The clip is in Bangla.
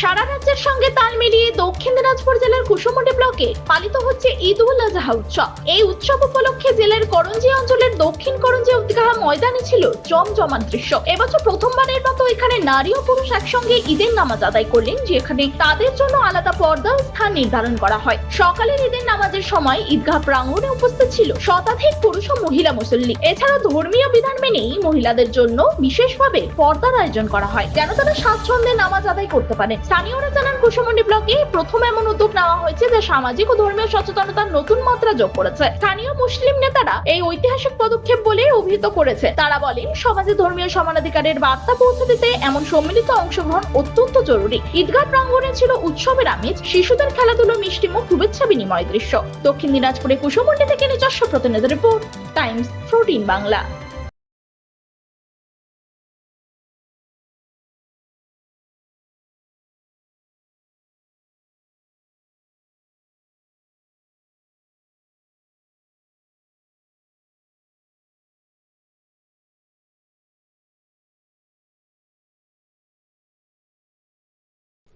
সারা রাজ্যের সঙ্গে তাল মিলিয়ে দক্ষিণ দিনাজপুর জেলার কুসুমন্ডি ব্লকে পালিত হচ্ছে ঈদ উল আজহা উৎসব। এই উৎসব উপলক্ষে জেলার করঞ্জি অঞ্চলের দক্ষিণ করঞ্জি ঈদগাহ ময়দানে ছিল জমজমাট দৃশ্য। এবছর প্রথমবারের মতো এখানে নারী ও পুরুষ একসঙ্গে ঈদের নামাজ আদায় করলেন, যেখানে তাদের জন্য আলাদা পর্দা স্থান নির্ধারণ করা হয়। সকালের ঈদের নামাজের সময় ঈদগাহ প্রাঙ্গণে উপস্থিত ছিল শতাধিক পুরুষ ও মহিলা মুসল্লি। এছাড়া ধর্মীয় বিধান মেনেই মহিলাদের জন্য বিশেষভাবে পর্দার আয়োজন করা হয়, যেন তারা স্বাচ্ছন্দ্যে নামাজ আদায় করতে পারে স্থানীয়রা জানান, কুসুমন্ডি ব্লকে প্রথম এমন উদ্যোগ নেওয়া হয়েছে যা সামাজিক ও ধর্মীয় সচেতনতার নতুন মাত্রা যোগ করেছে। স্থানীয় মুসলিম নেতারা এই ঐতিহাসিক পদক্ষেপ বলে অভিহিত করেছে। তারা বলেন, সমাজে ধর্মীয় সমানাধিকারের বার্তা পৌঁছে দিতে এমন সম্মিলিত অংশগ্রহণ অত্যন্ত জরুরি। ঈদগাহ প্রাঙ্গণে ছিল উৎসবের আমেজ, শিশুদের খেলাধুলো, মিষ্টিমুখ, শুভেচ্ছা বিনিময় দৃশ্য। দক্ষিণ দিনাজপুরে কুসুমন্ডি থেকে নিজস্ব প্রতিনিধি রিপোর্ট, টাইমস, ফোরটিন বাংলা।